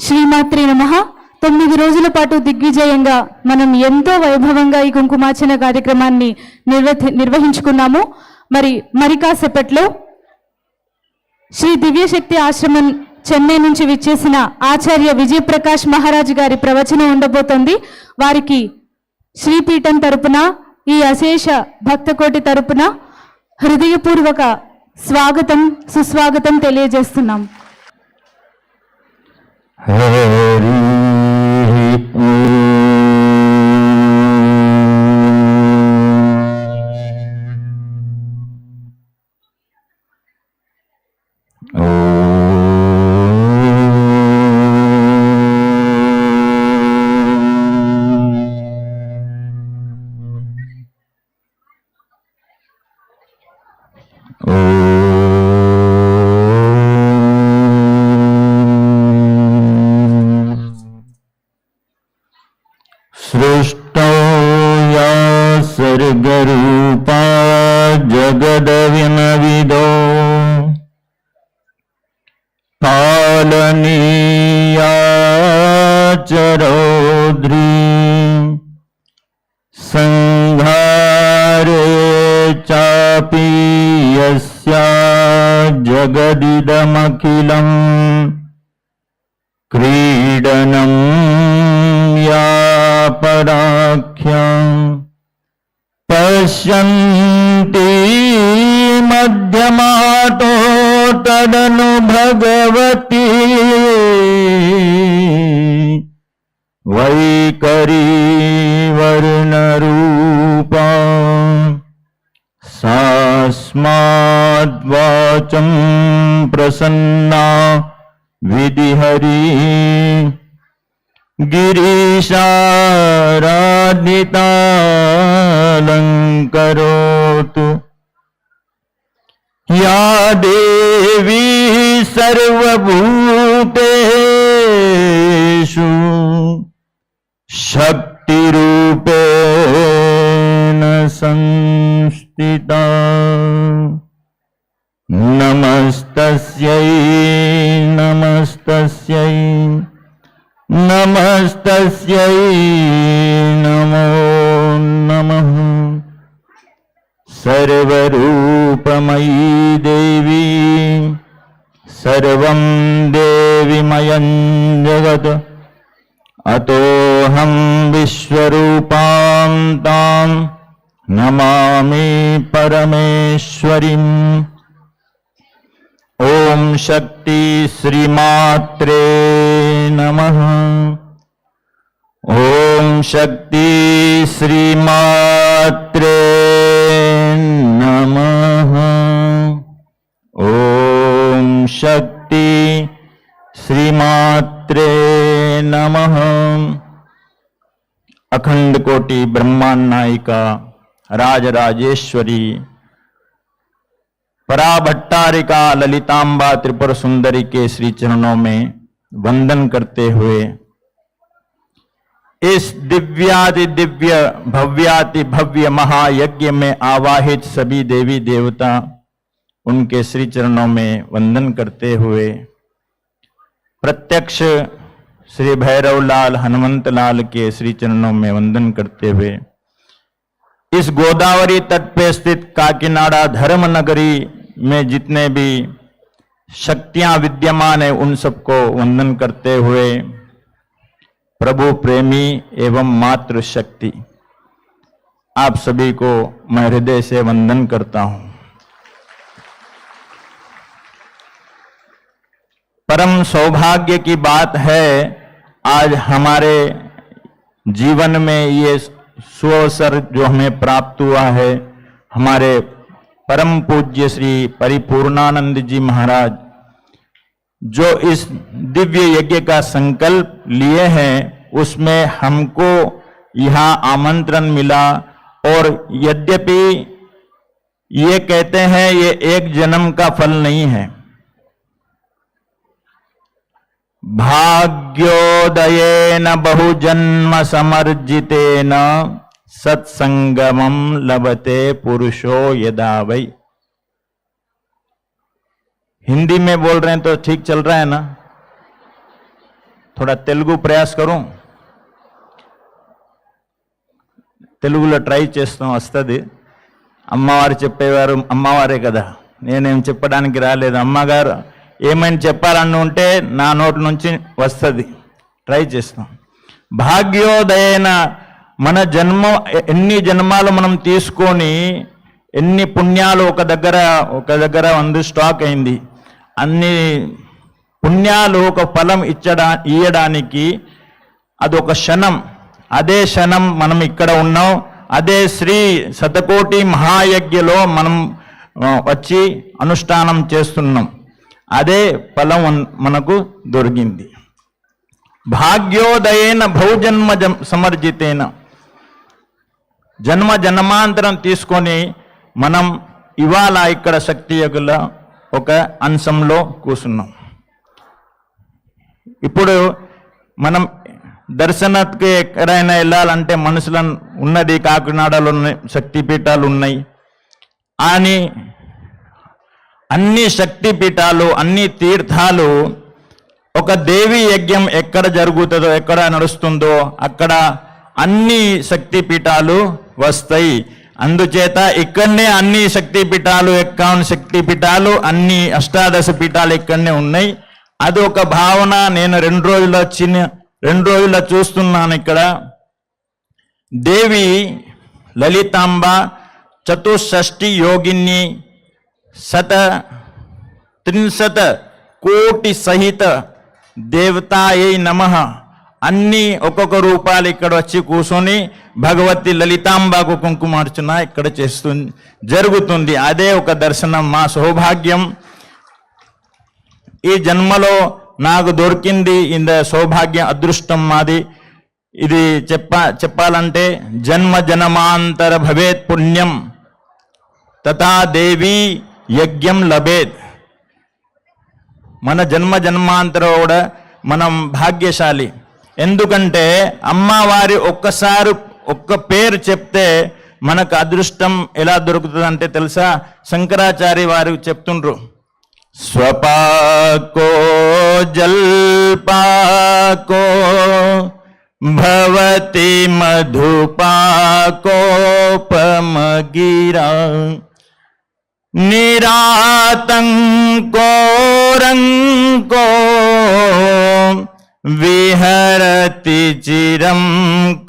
శ్రీమాత్రి నమ. తొమ్మిది రోజుల పాటు దిగ్విజయంగా మనం ఎంతో వైభవంగా ఈ కుంకుమార్చన కార్యక్రమాన్ని నిర్వహి నిర్వహించుకున్నాము. మరి మరికాసేపట్లో శ్రీ దివ్యశక్తి ఆశ్రమం చెన్నై నుంచి విచ్చేసిన ఆచార్య విజయప్రకాష్ మహారాజ్ గారి ప్రవచనం ఉండబోతోంది. వారికి శ్రీపీఠం తరపున ఈ అశేష భక్తకోటి తరపున హృదయపూర్వక స్వాగతం సుస్వాగతం తెలియజేస్తున్నాం. Hari चरोद्री। सङ्घारे चापि यस्या जगदिदमखिलम् क्रीडनं या पराख्यम् पश्यन्ति मध्यमातो तदनु भगवती वैकरी वर्णरूपा सास्माद्वाचं प्रसन्ना विधिहरी। गिरीशाराधितालङ्करोतु। या देवी सर्वभूतेषु शक्तिरूपेण संस्थिता नमस्तस्यै नमस्तस्यै नमस्तस्यै नमो नमः सर्वरूपमयी देवी सर्वं देविमयं जगत् अतोऽहं विश्वरूपां तां नमामि परमेश्वरीम्। ॐ शक्ति श्रीमात्रे नमः। ॐ शक्ति श्रीमात्रे नमः। ॐ शक्ति श्रीमात्रे नमः। अखंड कोटि ब्रह्मांड नायिका, राजराजेश्वरी, पराभट्टारिका, ललितांबा, त्रिपुर सुंदरी के श्री चरणों में वंदन करते हुए, इस दिव्यादि दिव्य भव्याति भव्य महायज्ञ में आवाहित सभी देवी देवता उनके श्री चरणों में वंदन करते हुए, प्रत्यक्ष श्री भैरव लाल हनुमंत लाल के श्री चरणों में वंदन करते हुए, इस गोदावरी तट पे स्थित काकीनाडा धर्म नगरी में जितने भी शक्तियाँ विद्यमान है, उन सबको वंदन करते हुए, प्रभु प्रेमी एवं मातृ शक्ति, आप सभी को मैं हृदय से वंदन करता हूँ। परम सौभाग्य की बात है आज हमारे जीवन में ये सुअवसर जो हमें प्राप्त हुआ है, हमारे परम पूज्य श्री परिपूर्णानंद जी महाराज, जो इस दिव्य यज्ञ का संकल्प लिए हैं, उसमें हमको यहाँ आमंत्रण मिला और यद्यपि ये कहते हैं, ये एक जन्म का फल नहीं है। भाग्योदयेन बहुजन्म समर्जितेन सत्संगमम लभते पुरुषो यदा वै हिंदी में बोल रहे हैं तो ठीक चल रहा है ना थोड़ा तेलुगु प्रयास करूं తెలుగులో ట్రై చేస్తాం వస్తుంది అమ్మవారు చెప్పేవారు అమ్మవారే కదా నేనేం చెప్పడానికి రాలేదు అమ్మగారు ఏమైనా చెప్పాలని ఉంటే నా నోటి నుంచి వస్తుంది. ట్రై చేస్తాం. భాగ్యోదయన మన జన్మ ఎన్ని జన్మాలు మనం తీసుకొని ఎన్ని పుణ్యాలు ఒక దగ్గర ఒక దగ్గర అందు స్టాక్ అయింది. అన్ని పుణ్యాలు ఒక ఫలం ఇచ్చడా ఇయ్యడానికి అదొక క్షణం. అదే క్షణం మనం ఇక్కడ ఉన్నాం. అదే శ్రీ శతకోటి మహాయజ్ఞలో మనం వచ్చి అనుష్ఠానం చేస్తున్నాం. అదే ఫలం మనకు దొరికింది. భాగ్యోదయేన భౌజన్మ జం- సమర్జితేన. జన్మ జన్మాంతరం తీసుకొని మనం ఇవాళ ఇక్కడ శక్తి యగుల ఒక అంశంలో కూర్చున్నాం. ఇప్పుడు మనం దర్శనకి ఎక్కడైనా వెళ్ళాలంటే మనుషులను ఉన్నది కాకినాడలో ఉన్నాయి శక్తిపీఠాలు ఉన్నాయి. అని అన్ని శక్తిపీఠాలు అన్ని తీర్థాలు ఒక దేవి యజ్ఞం ఎక్కడ జరుగుతుందో ఎక్కడ నడుస్తుందో అక్కడ అన్ని శక్తిపీఠాలు వస్తాయి. అందుచేత ఇక్కడనే అన్ని శక్తిపీఠాలు ఎక్కావన్ శక్తిపీఠాలు అన్ని అష్టాదశ పీఠాలు ఇక్కడనే ఉన్నాయి. అది ఒక భావన నేను రెండు రోజుల చిన్న రెండు రోజుల చూస్తున్నాను ఇక్కడ. దేవి లలితాంబ చతుషష్ఠి యోగిని శత త్రింశత కోటి సహిత దేవతాయే నమ అన్ని ఒక్కొక్క రూపాలు ఇక్కడ వచ్చి కూర్చొని భగవతి లలితాంబాకు కుంకుమార్చన ఇక్కడ చేస్తుంది జరుగుతుంది. అదే ఒక దర్శనం మా సౌభాగ్యం. ఈ జన్మలో నాకు దొరికింది ఇంద సౌభాగ్యం అదృష్టం మాది. ఇది చెప్ప చెప్పాలంటే జన్మ జనమాంతర భవేత్ పుణ్యం. తథా దేవి యజ్ఞం లభేద్ మన జన్మ జన్మాంతరం కూడా మనం భాగ్యశాలి. ఎందుకంటే అమ్మవారి ఒక్కసారి ఒక్క పేరు చెప్తే మనకు అదృష్టం ఎలా దొరుకుతుందంటే తెలుసా? శంకరాచార్య వారు చెప్తుండ్రు. స్వపాకో జల్పాకో భవతి మధుపాకోపమగిరా. निरातंको रंको विहरति चिरं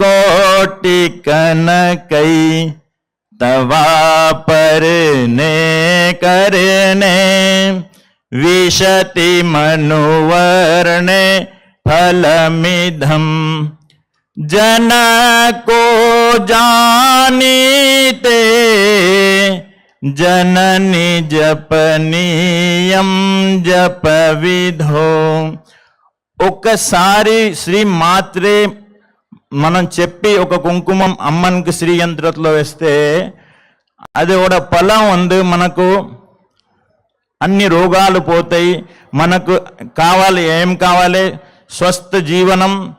कोटिकन कई तवा पर ने करने विशति मनुवर्णे फलमिधम जन को जानीते జనని జపనీయం జప విధో ఒక్కసారి శ్రీ మాత్రే మనం చెప్పి ఒక కుంకుమం అమ్మన్కి శ్రీ యంత్రతలో వేస్తే అది కూడా ఫలం ఉంది. మనకు అన్ని రోగాలు పోతాయి. మనకు కావాలి ఏం కావాలి? స్వస్థ జీవనం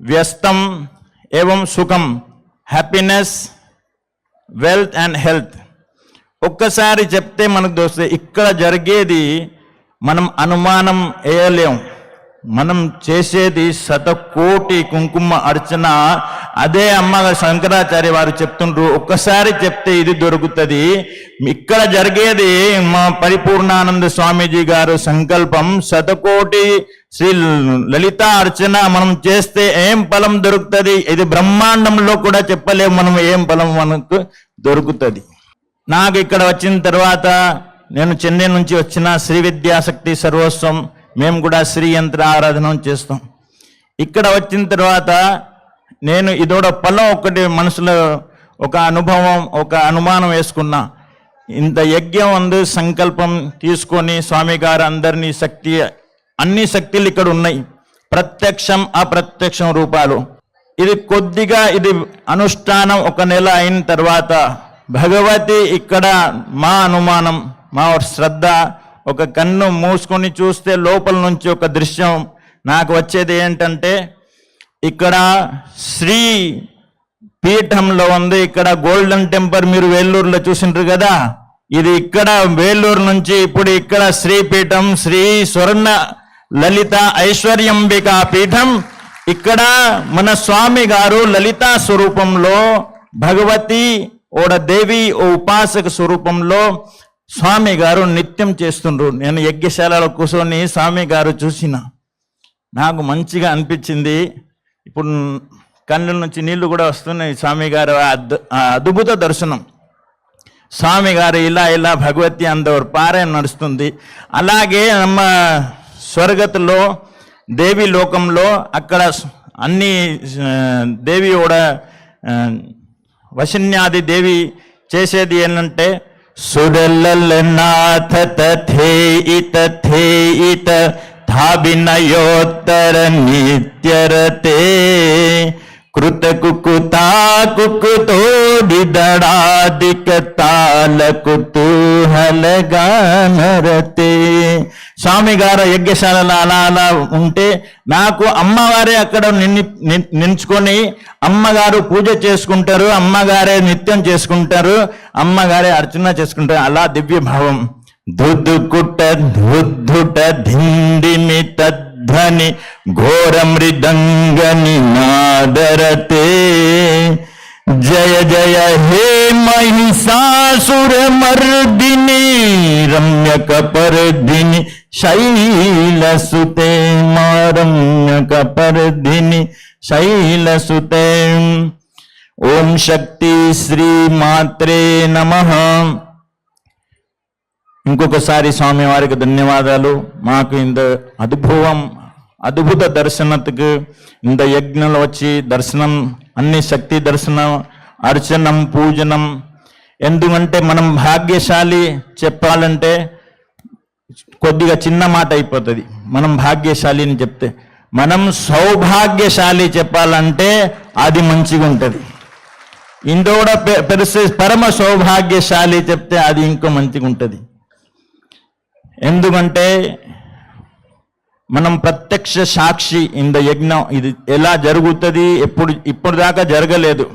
వ్యస్తం ఏవం సుఖం హ్యాపీనెస్ వెల్త్ అండ్ హెల్త్. ఒక్కసారి చెప్తే మనకు దోస్తే ఇక్కడ జరిగేది మనం అనుమానం వేయలేం. మనం చేసేది శతకోటి కుంకుమ అర్చన. అదే అమ్మ శంకరాచార్య వారు చెప్తుండ్రు ఒక్కసారి చెప్తే ఇది దొరుకుతుంది. ఇక్కడ జరిగేది మా పరిపూర్ణానంద స్వామీజీ గారు సంకల్పం శతకోటి శ్రీ లలిత అర్చన మనం చేస్తే ఏం ఫలం దొరుకుతుంది? ఇది బ్రహ్మాండంలో కూడా చెప్పలేము మనం ఏం ఫలం మనకు దొరుకుతుంది. నాకు ఇక్కడ వచ్చిన తర్వాత నేను చెన్నై నుంచి వచ్చిన శ్రీ విద్యాశక్తి సర్వస్వం మేము కూడా శ్రీ యంత్ర ఆరాధన చేస్తాం. ఇక్కడ వచ్చిన తర్వాత నేను ఇదోడ పొలం ఒకటి మనసులో ఒక అనుభవం ఒక అనుమానం వేసుకున్నా. ఇంత యజ్ఞం ఉంది సంకల్పం తీసుకొని స్వామి గారు అందరినీ శక్తి అన్ని శక్తులు ఇక్కడ ఉన్నాయి. ప్రత్యక్షం అప్రత్యక్షం రూపాలు. ఇది కొద్దిగా ఇది అనుష్ఠానం ఒక నెల అయిన తర్వాత భగవతి ఇక్కడ మా అనుమానం మా శ్రద్ధ ఒక కన్ను మూసుకొని చూస్తే లోపల నుంచి ఒక దృశ్యం నాకు వచ్చేది ఏంటంటే ఇక్కడ శ్రీ పీఠంలో ఉంది ఇక్కడ గోల్డెన్ టెంపర్ మీరు వేలూరులో చూసిండ్రు కదా? ఇది ఇక్కడ వేలూరు నుంచి ఇప్పుడు ఇక్కడ శ్రీపీఠం శ్రీ స్వర్ణ లలిత ఐశ్వర్యంబిక పీఠం. ఇక్కడ మన స్వామి గారు లలితా స్వరూపంలో భగవతి ఓడ దేవి ఓ ఉపాసక స్వరూపంలో స్వామి గారు నిత్యం చేస్తుండ్రు నేను యజ్ఞశాలలో కూర్చొని స్వామి గారు చూసిన నాకు మంచిగా అనిపించింది ఇప్పుడు కళ్ళ నుంచి నీళ్లు కూడా వస్తున్నాయి స్వామి గారు ఆ అద్భు- ఆ అద్భుత దర్శనం స్వామి గారు ఇలా ఇలా భగవతి అందరు పారాయణ నడుస్తుంది అలాగే ನಮ್ಮ స్వర్గతులో దేవి లోకంలో అక్కడ అన్ని ఆ, దేవి కూడా ఆ, వశిన్యాది దేవి చేసేది ఏంటంటే సురలనాథ తథే ఇత థే నిత్యరతే కృత కుకుతా కుకుతోడిదడాదిక తాల కుతూహలగానరతే స్వామి గారు యజ్ఞశాలలో అలా అలా ఉంటే నాకు అమ్మవారే అక్కడ నిన్ని ని- నించుకొని అమ్మగారు పూజ చేసుకుంటారు అమ్మగారే నిత్యం చేసుకుంటారు అమ్మగారే అర్చన చేసుకుంటారు. అలా దివ్య భావం దుద్దుకుట దుద్దుట ధిండిమి తద్ధని ఘోర మృదంగని నాదరతే. జయ జయ హే మహిషాసుర మర్దిని రమ్యక పర్దిని శైలసుతే మారమ్యక పరిధిని శైలసుతే. ఓం శక్తి శ్రీ మాత్రే నమ. ఇంకొకసారి స్వామి వారికి ధన్యవాదాలు. మాకు ఇంత అద్భుతం అద్భుత దర్శనతకు ఇంత యజ్ఞలు వచ్చి దర్శనం అన్ని శక్తి దర్శనం అర్చనం పూజనం. ఎందుకంటే మనం భాగ్యశాలి చెప్పాలంటే కొద్దిగా చిన్న మాట అయిపోతుంది. మనం భాగ్యశాలి అని చెప్తే మనం సౌభాగ్యశాలి చెప్పాలంటే అది మంచిగా ఉంటుంది. ఇంకో కూడా పెరిస్తే పరమ సౌభాగ్యశాలి చెప్తే అది ఇంకో మంచిగా ఉంటుంది. ఎందుకంటే మనం ప్రత్యక్ష సాక్షి ఇంత యజ్ఞం ఇది ఎలా జరుగుతుంది ఎప్పుడు ఇప్పుడు దాకా జరగలేదు.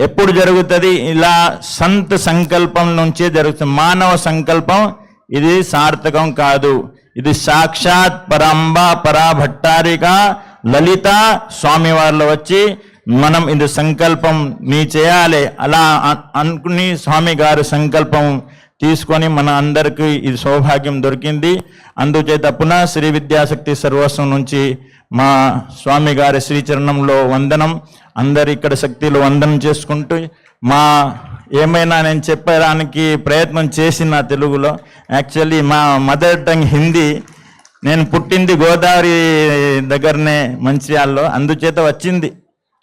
ఎప్పుడు జరుగుతుంది ఇలా సంత సంకల్పం నుంచే జరుగుతుంది. మానవ సంకల్పం ఇది సార్థకం కాదు. ఇది సాక్షాత్ పరంబ పరాభట్టారిక లలిత స్వామి వాళ్ళు వచ్చి మనం ఇది సంకల్పం నీ చేయాలి. అలా అనుకుని స్వామి గారు సంకల్పం తీసుకొని మన అందరికీ ఇది సౌభాగ్యం దొరికింది. అందుచేత పునః శ్రీ విద్యాశక్తి సర్వస్వం నుంచి మా స్వామి గారి శ్రీచరణంలో వందనం అందరు ఇక్కడ శక్తిలో వందనం చేసుకుంటూ మా ఏమైనా నేను చెప్పడానికి ప్రయత్నం చేసిన తెలుగులో. యాక్చువల్లీ మా మదర్ టంగ్ హిందీ. నేను పుట్టింది గోదావరి దగ్గరనే మంచిర్యాలలో. అందుచేత వచ్చింది.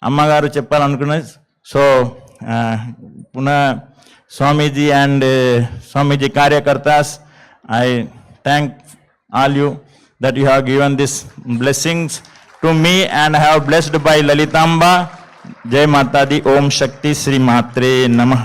అమ్మగారు చెప్పాలనుకున్నది. సో పునః Swamiji and Swamiji కార్యకర్తాస్ I thank all you that you have given this blessings to me and have blessed by Lalitamba జై మాతాది ఓం శక్తి శ్రీ మాత్రే నమః